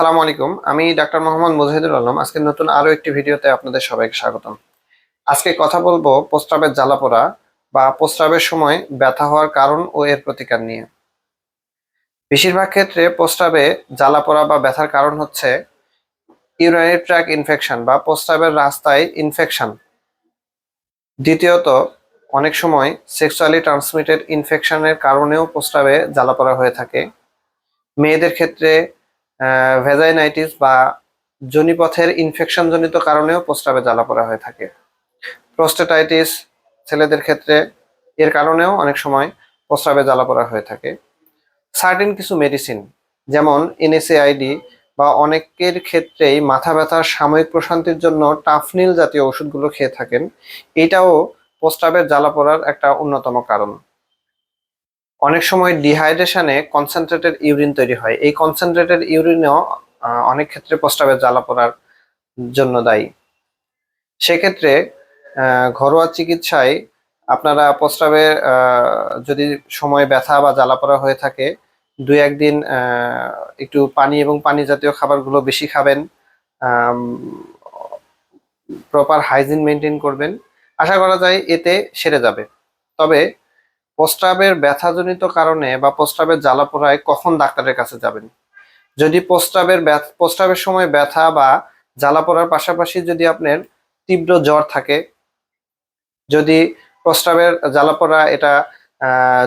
আসসালামু আলাইকুম। আমি ডাক্তার মোহাম্মদ মুজাহিদুল আলম। আজকে নতুন আরও একটি ভিডিওতে আপনাদের সবাইকে স্বাগতম। আজকে কথা বলব প্রস্রাবের জ্বালাপোড়া বা প্রস্রাবের সময় ব্যথা হওয়ার কারণ ও এর প্রতিকার নিয়ে। বেশিরভাগ ক্ষেত্রে প্রস্রাবে জ্বালাপোড়া বা ব্যথার কারণ হচ্ছে ইউরিনারি ট্র্যাক ইনফেকশন বা প্রস্রাবের রাস্তায় ইনফেকশন। দ্বিতীয়ত, অনেক সময় সেক্সুয়ালি ট্রান্সমিটেড ইনফেকশনের কারণেও প্রস্রাবে জ্বালাপোড়া হয়ে থাকে। মেয়েদের ক্ষেত্রে ভেজাইনাইটিস বা জনিপথের ইনফেকশন জনিত কারণেও প্রস্রাবে জ্বালাপোড়া হয়ে থাকে। প্রস্টেটাইটিস ছেলেদের ক্ষেত্রে এর কারণেও অনেক সময় প্রস্রাবে জ্বালাপোড়া হয়ে থাকে। সার্টিন কিছু মেডিসিন যেমন এনএসএআইডি বা অনেকের ক্ষেত্রেই মাথা ব্যথার সাময়িক প্রশান্তির জন্য টাফনিল জাতীয় ওষুধগুলো খেয়ে থাকেন। এটাও প্রস্রাবের জ্বালাপোড়ার একটা অন্যতম কারণ। অনেক সময় ডিহাইড্রেশনে কনসেন্ট্রেটেড ইউরিন তৈরি হয়। এই কনসেন্ট্রেটেড ইউরিনও অনেক ক্ষেত্রে প্রস্রাবের জ্বালা পড়ার জন্য দায়ী। সেক্ষেত্রে ঘরোয়া চিকিৎসায় আপনারা প্রস্রাবে যদি সময় ব্যথা বা জ্বালা পড়া হয়ে থাকে, দুই একদিন একটু পানি এবং পানি জাতীয় খাবারগুলো বেশি খাবেন প্রপার হাইজিন মেনটেন করবেন। আশা করা যায় এতে সেরে যাবে। তবে প্রস্রাবের ব্যথাজনিত কারণে বা প্রস্রাবের জ্বালাপোড়ায় কখন ডাক্তারের কাছে যাবেন? যদি প্রস্রাবের প্রস্রাবের সময় ব্যথা বা জ্বালাপোড়ার পাশাপাশি যদি আপনার তীব্র জ্বর থাকে, যদি প্রস্রাবের জ্বালাপোড়া এটা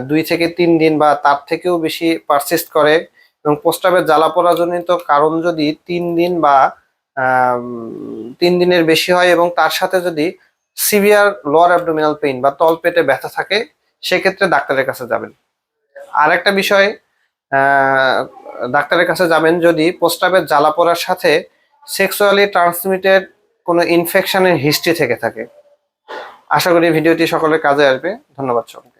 দুই থেকে তিন দিন বা তার থেকেও বেশি পারসিস্ট করে এবং প্রস্রাবের জ্বালাপোড়াজনিত কারণ যদি তিন দিন বা তিন দিনের বেশি হয় এবং তার সাথে যদি সিভিয়ার লোয়ার অ্যাবডোমিনাল পেইন বা তলপেটে ব্যথা থাকে সেক্ষেত্রে ডাক্তারের কাছে যাবেন। আর একটা বিষয় ডাক্তারের কাছে যাবেন যদি প্রস্রাবের জ্বালা পড়ার সাথে সেক্সুয়ালি ট্রান্সমিটেড কোনো ইনফেকশনের হিস্ট্রি থেকে থাকে। আশা করি ভিডিওটি সকলের কাজে আসবে। ধন্যবাদ সবাই